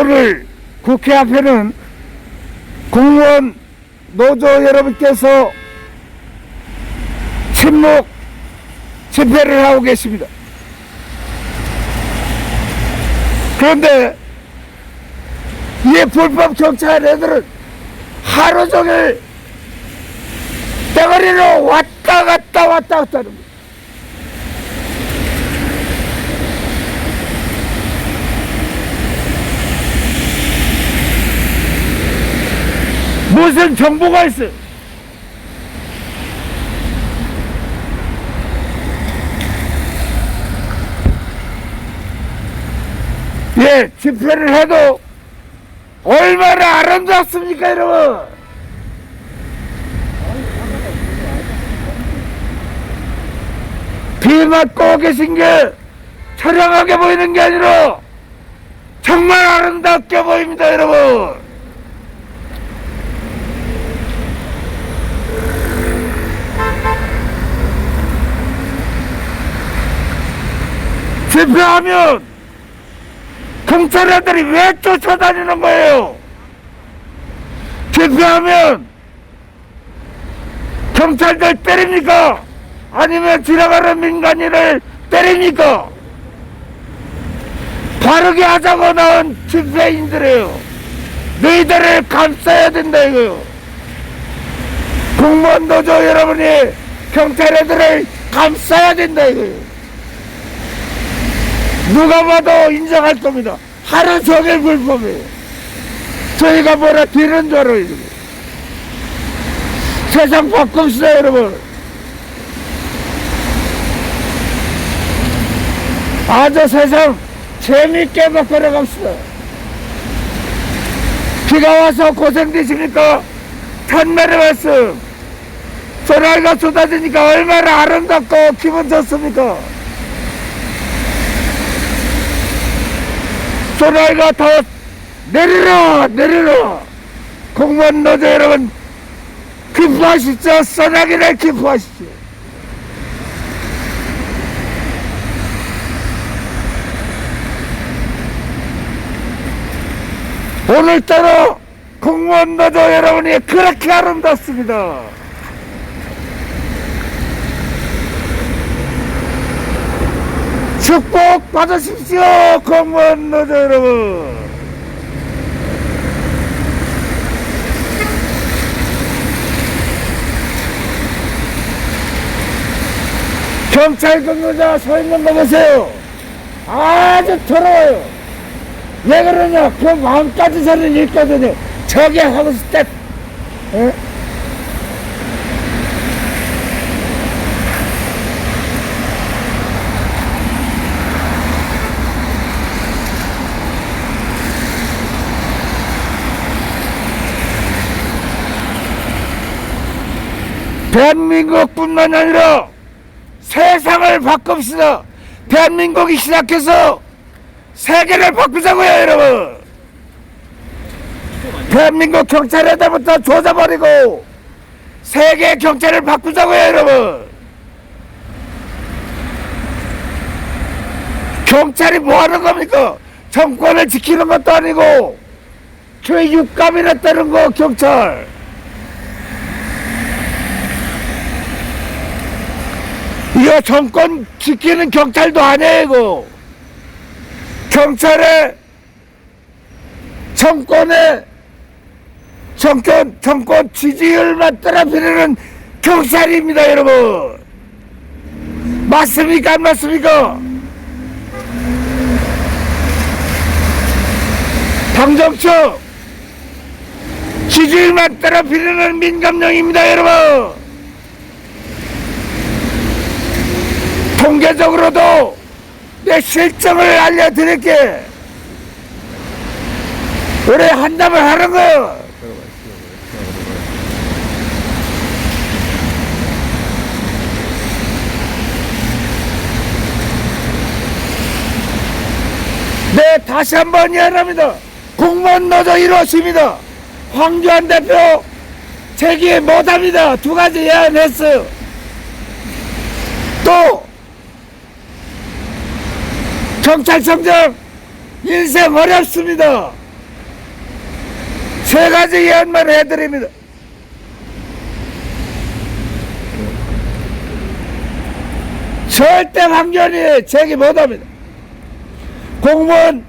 예, 오늘 국회 앞에는 공무원 노조 여러분께서 침묵 집회를 하고 계십니다. 그런데 이 불법 경찰 애들은 하루 종일 대가리로 왔다 갔다 왔다 갔다 하는. 무슨 정보가 있어? 예, 집회를 해도 얼마나 아름답습니까, 여러분? 비 맞고 계신 게 처량하게 보이는 게 아니라 정말 아름답게 보입니다, 여러분. 집회하면 경찰 애들이 왜 쫓아다니는 거예요? 집회하면 경찰들 때립니까? 아니면 지나가는 민간인을 때립니까? 바르게 하자고 나온 집회인들이에요. 너희들을 감싸야 된다 이거요. 공무원 노조 여러분이 경찰 애들을 감싸야 된다 이거요. 누가 봐도 인정할 겁니다. 하루 종일 불법이에요. 저희가 뭐라 뒤는 줄 알아요. 세상 바꿉시다, 여러분. 아주 세상 재밌게 바꿔려 갑시다. 비가 와서 고생되십니까? 탄날의 말씀. 소나기가 쏟아지니까 얼마나 아름답고 기분 좋습니까? 소나기가 더 내리라 내리라 공무원 노조 여러분 기뻐하시죠 소나기를 기뻐하시죠 오늘따라 공무원 노조 여러분이 그렇게 아름답습니다 축복 받으십시오 공무원 노조 여러분. 경찰 근무자 서 있는 거 보세요. 아주 더러워요. 왜 그러냐? 그 마음까지 저는 있거든요. 저게 하고 때 에? 대한민국뿐만 아니라 세상을 바꿉시다. 대한민국이 시작해서 세계를 바꾸자고요, 여러분. 대한민국 경찰에다부터 조져버리고 세계 경찰을 바꾸자고요, 여러분. 경찰이 뭐 하는 겁니까? 정권을 지키는 것도 아니고 교육감이나 따는 거 경찰. 이거 정권 지키는 경찰도 아니에요, 이거. 경찰의 정권의 정권, 정권 지지율만 떨어뜨리는 경찰입니다, 여러분. 맞습니까, 안 맞습니까? 당정청 지지율만 떨어뜨리는 민감령입니다, 여러분. 통계적으로도 내 실정을 알려드릴게. 그래, 한담을 하는 거요. 네, 다시 한번 이야기합니다. 공무원 노조 1호십니다. 황교안 대표 제기 못합니다. 두 가지 예언했어요. 또 경찰청장 인생 어렵습니다. 세 가지 예언만 해드립니다. 절대 황전이 제기 못합니다. 공무원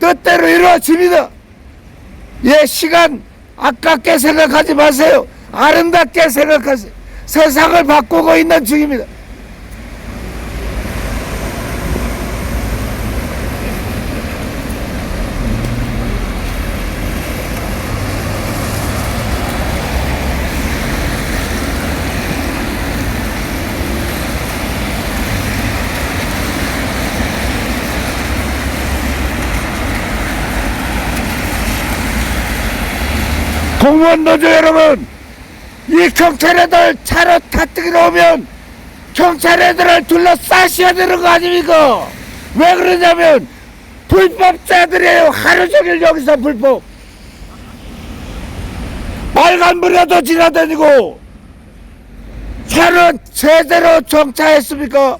뜻대로 이루어집니다. 예, 시간 아깝게 생각하지 마세요. 아름답게 생각하세요. 세상을 바꾸고 있는 중입니다. 공무원 노조 여러분, 이 경찰 애들 차로 타뜨기로 오면 경찰 애들을 둘러싸셔야 되는 거 아닙니까? 왜 그러냐면 불법자들이에요. 하루 종일 여기서 불법. 빨간불에도 지나다니고 차는 제대로 정차했습니까?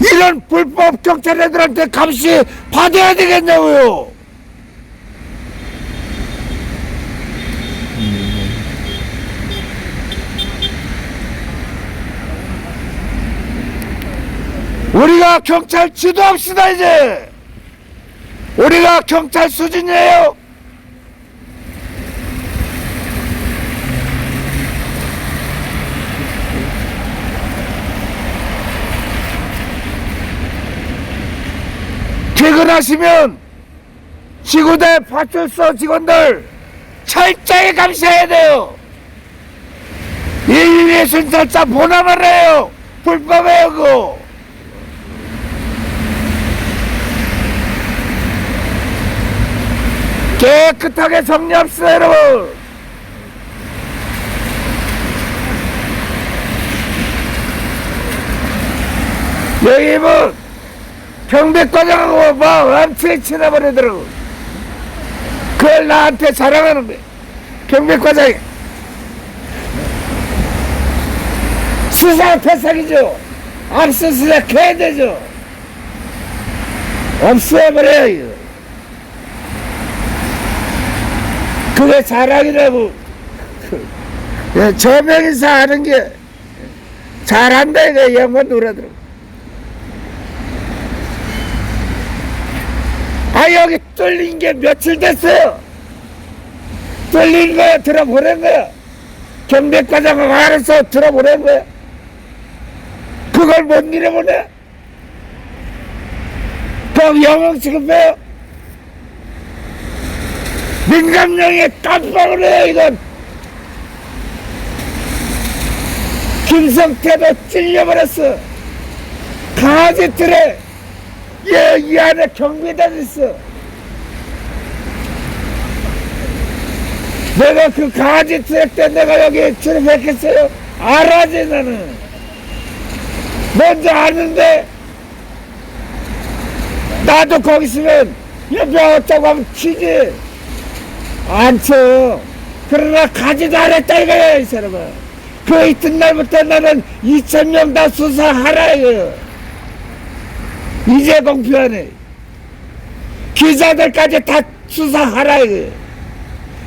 이런 불법 경찰 애들한테 감시 받아야 되겠냐고요. 우리가 경찰 지도합시다 이제. 우리가 경찰 수준이에요. 퇴근하시면 지구대 파출소 직원들 철저히 감시해야 돼요. 일일이 순찰차 보나만 해요. 불법이에요 그거 깨끗하게 정리합시다 여러분. 여기 뭐 경백과장하고 뭐 완전히 치나버리더라고. 그걸 나한테 자랑하는 거야 경백과장이. 수사 패삭이죠. 압수수색 해야 되죠. 없애버려요 이거 그게 자랑이라고. 예, 저명에서 하는 게 잘한다 이거 영원 누라더라고. 아 여기 뚫린 게 며칠 됐어요. 뚫린 거야 들어보낸 거야. 경백과장을 알아서 들어보낸 거야. 그걸 못 잃어보내. 그럼 영웅 취급해요. 민감령에 깜빡을 해요 이건 김성태도 찔려버렸어. 강아지 틀에 얘, 이 안에 경비단 있어. 내가 그 강아지 틀에 때 내가 여기 출입했겠어요? 알아지 나는. 먼저 아는데 나도 거기 있으면 옆에 어쩌고 하면 치지 안 쳐. 그러나 가지도 않았다 이거야, 이 사람아. 그 이튿날부터 나는 2천명 다 수사하라 이거야. 이제 공표하네. 기자들까지 다 수사하라 이거야.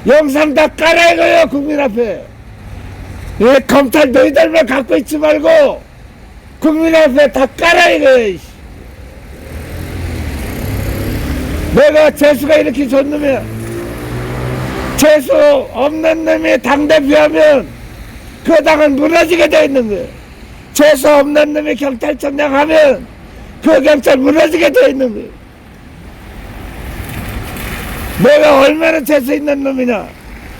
영상 다 깔아 이거야, 국민 앞에. 왜 검찰 너희들만 갖고 있지 말고 국민 앞에 다 깔아 이거야. 내가 재수가 이렇게 좋은 놈이야. 재수 없는 놈이 당대표하면 그 당은 무너지게 돼 있는 거예요. 재수 없는 놈이 경찰청장 하면 그 경찰 무너지게 돼 있는 거예요. 내가 얼마나 재수 있는 놈이냐.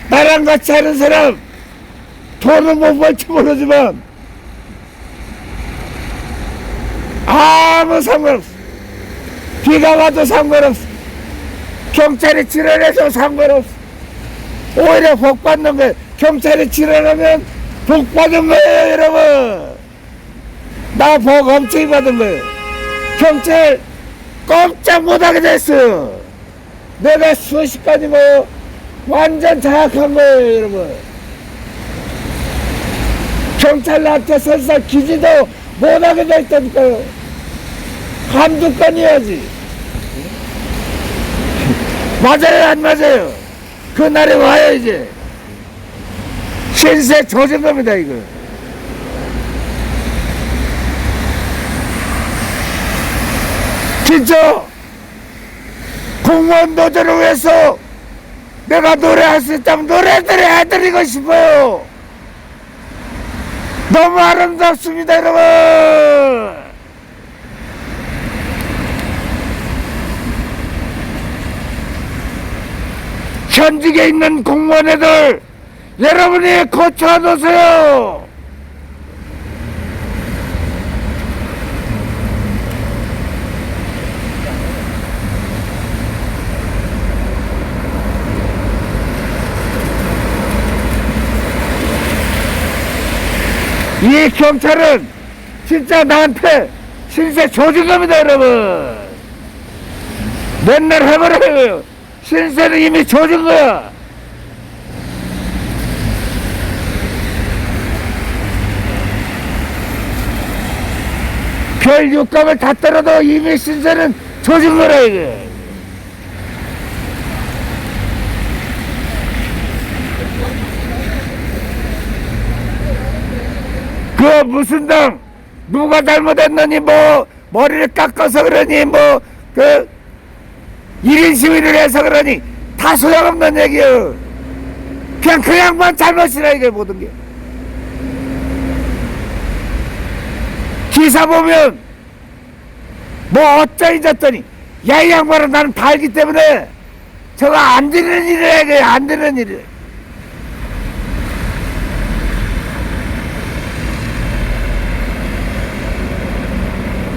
나랑 같이 하는 사람 돈은 못 벌지 모르지만 아무 상관없어. 비가 와도 상관없어. 경찰이 지랄해서 상관없어. 오히려 복 받는 거예요. 경찰이 지랄하면 복 받은 거예요, 여러분. 나 복 엄청 받은 거예요. 경찰 꼼짝 못하게 됐어. 내가 수십까지 뭐 완전 장악한 거예요, 여러분. 경찰 나한테 설사 기지도 못하게 됐다니까요. 건이야지. 맞아요, 안 맞아요? 그 날이 와요, 이제. 신세 조진 겁니다, 이거. 진짜 공무원 노조를 위해서 내가 노래할 수 있다면 노래들을 해드리고 싶어요. 너무 아름답습니다, 여러분. 현직에 있는 공무원애들 여러분이 고쳐놓으세요. 이 경찰은 진짜 나한테 신세 조진 겁니다, 여러분. 맨날 해버려요. 신세는 이미 조진 거야. 별 육감을 다 떨어도 이미 신세는 조진 거라, 이게. 그 무슨 당 누가 잘못했느니 뭐 머리를 깎아서 그러니 뭐그 1인 시위를 해서 그러니 다 소용없는 얘기요. 그냥 그 양반 잘못이라 이게 모든 게. 기사 보면 뭐 어쩌니 저쩌니 야 이 양반은 나는 다 알기 때문에 저거 안 되는 일이야 이게 안 되는 일이야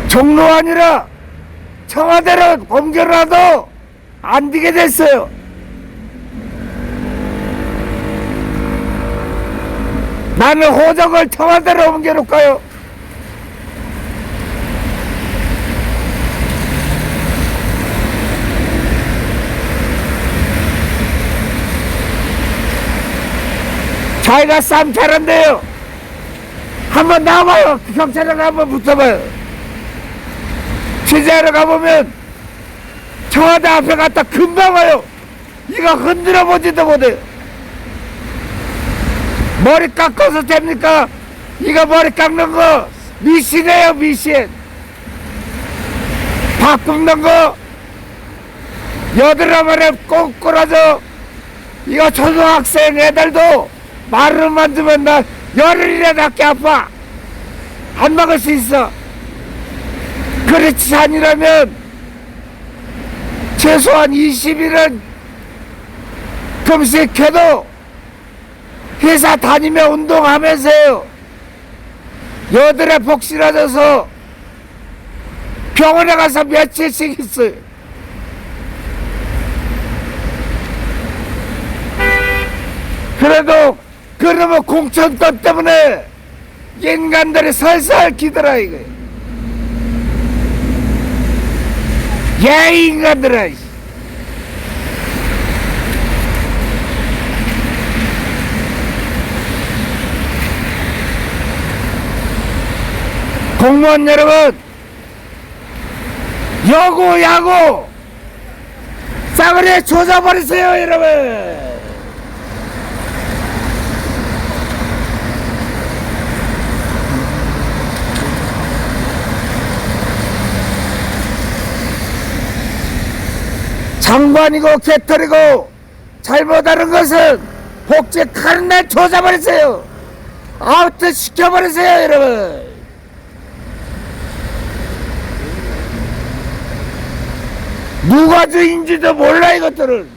종로 아니라 청와대로 옮겨라도 안 되게 됐어요. 나는 호적을 청와대로 옮겨놓을까요? 자기가 쌈 잘한대요. 한번 나와봐요. 경찰에 한번 붙어봐요. 취재하러 가보면 청와대 앞에 갔다 금방 와요. 이거 흔들어 보지도 못해요. 머리 깎아서 됩니까? 이거 머리 깎는 거 미신이에요, 미신. 바꾸는 거꼭 끌어줘. 이거 초등학생 애들도 말을 만들면 나 열흘이나 낫게 아파. 안 먹을 수 있어. 그렇지 아니라면 최소한 20일은 금식해도 회사 다니며 운동하면서요. 여들의 복실해져서 병원에 가서 며칠씩 있어요. 그래도 그러면 공천권 때문에 인간들이 살살 기더라 이거예요 야, 이 인간들아. 이. 공무원 여러분, 여고, 야고, 싸그리 조져버리세요, 여러분. 장관이고 개털이고 잘못하는 것은 복지 칼날 조져버리세요. 아웃 시켜버리세요, 여러분. 누가 주인지도 몰라 이것들은.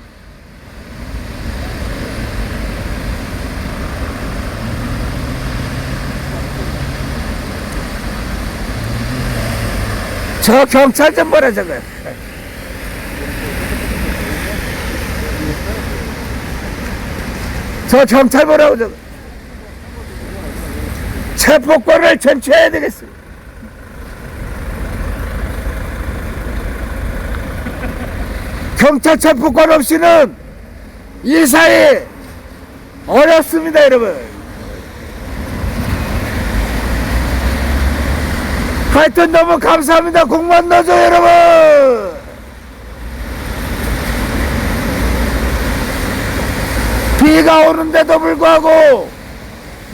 저 경찰 좀 보라 저거. 저 경찰 보라고 저거. 체포권을 쟁취해야 되겠어. 경찰 체포권 없이는 이 사회 어렵습니다, 여러분. 하여튼 너무 감사합니다. 공무원 노조 여러분. 비가 오는데도 불구하고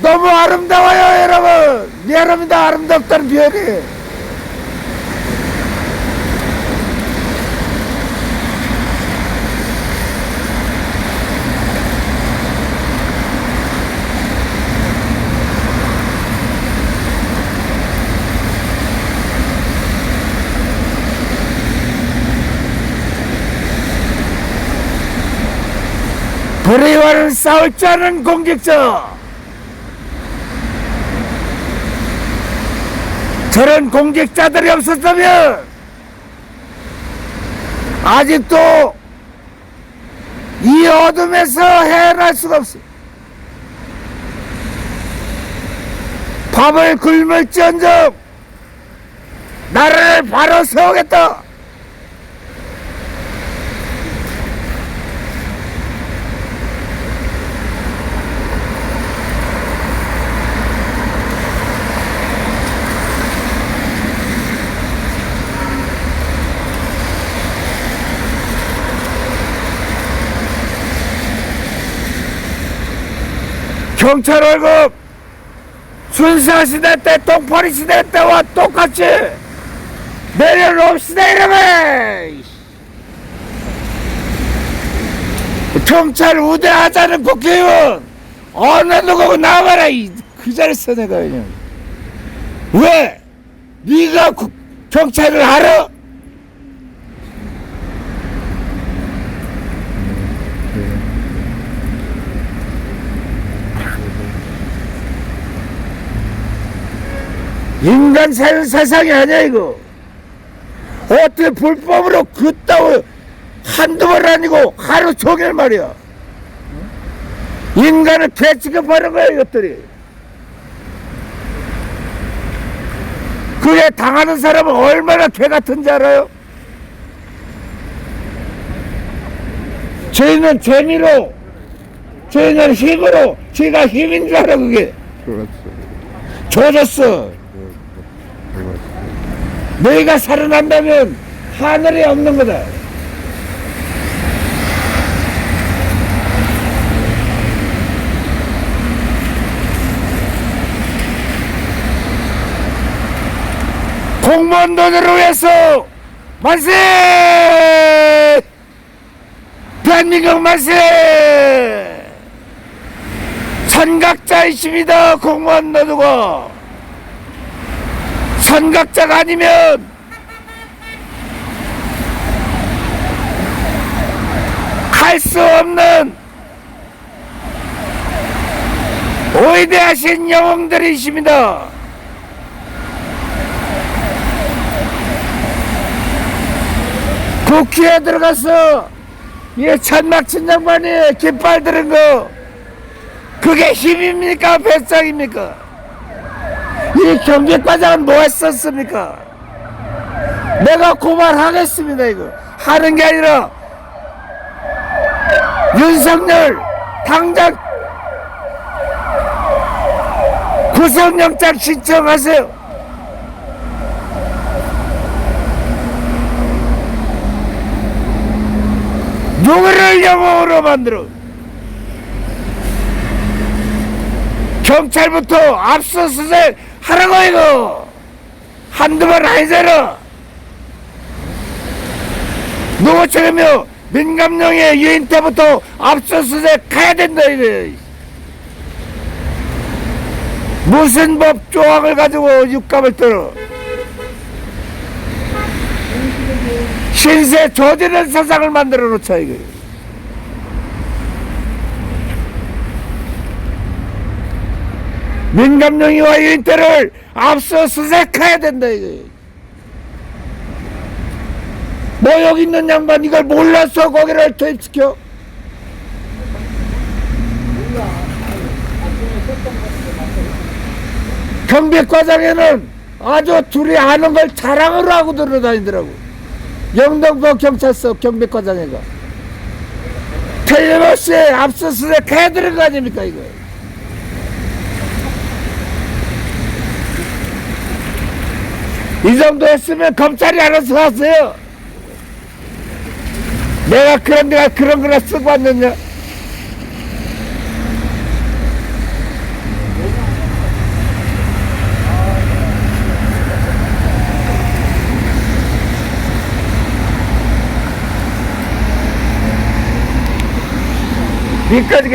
너무 아름다워요, 여러분. 미안합니다. 아름답다는 표현이. 불의와는 싸울 줄 아는 공직자. 저런 공직자들이 없었다면 아직도 이 어둠에서 헤어날 수가 없어. 밥을 굶을지언정 나라를 바로 세우겠다. 경찰 월급 순사 시대 때 똥파리 시대 때와 똑같이 내려놓읍시다 이러면! 경찰 우대하자는 국회의원 어느 누구고 나와라 이, 그 자리에서 내가 그냥. 왜? 네가 국- 경찰을 알아? 인간 사는 세상이 아니야 이거. 어떻게 불법으로 그따위 한두 번 아니고 하루 종일 말이야. 인간을 개취급하는 거야 이것들이. 그게 당하는 사람은 얼마나 개 같은지 알아요? 저희는 재미로 저희는 힘으로 제가 힘인 줄 알아 그게. 그렇죠. 조졌어 너희가 살아난다면 하늘에 없는 거다. 공무원 노조를 위해서 만세! 대한민국 만세! 선각자이십니다 공무원 노조가 선각자가 아니면 할수 없는 오이대하신 영웅들이십니다. 국회에 들어가서 이 천막친 양반이 깃발 들은 거 그게 힘입니까 배짱입니까? 이 경제과장은 뭐 했었습니까? 내가 고발하겠습니다 이거 하는 게 아니라 윤석열 당장 구속영장 신청하세요. 누구를 영웅으로 만들어? 경찰부터 압수수색 하라고 이거. 한두 번 아니잖아. 누구처럼요 민감령의 유인 때부터 압수수색 가야 된다 이래 무슨 법 조항을 가지고 육감을 떨어? 신세 조지는 세상을 만들어 놓자 이거 민감령이와 유인 때를 압수수색해야 된다. 이거 뭐 여기 있는 양반 이걸 몰라서 거기를 투입시켜? 경비과장에는 아주 둘이 아는 걸 자랑으로 하고 들어다니더라고. 영등포 경찰서 경비과장애가 틀림없이 압수수색 해드는 거 아닙니까 이거 이 정도 했으면 검찰이 알아서 하세요. 내가 그런 내가 그런 거나 쓰고 왔느냐? 미끄러지게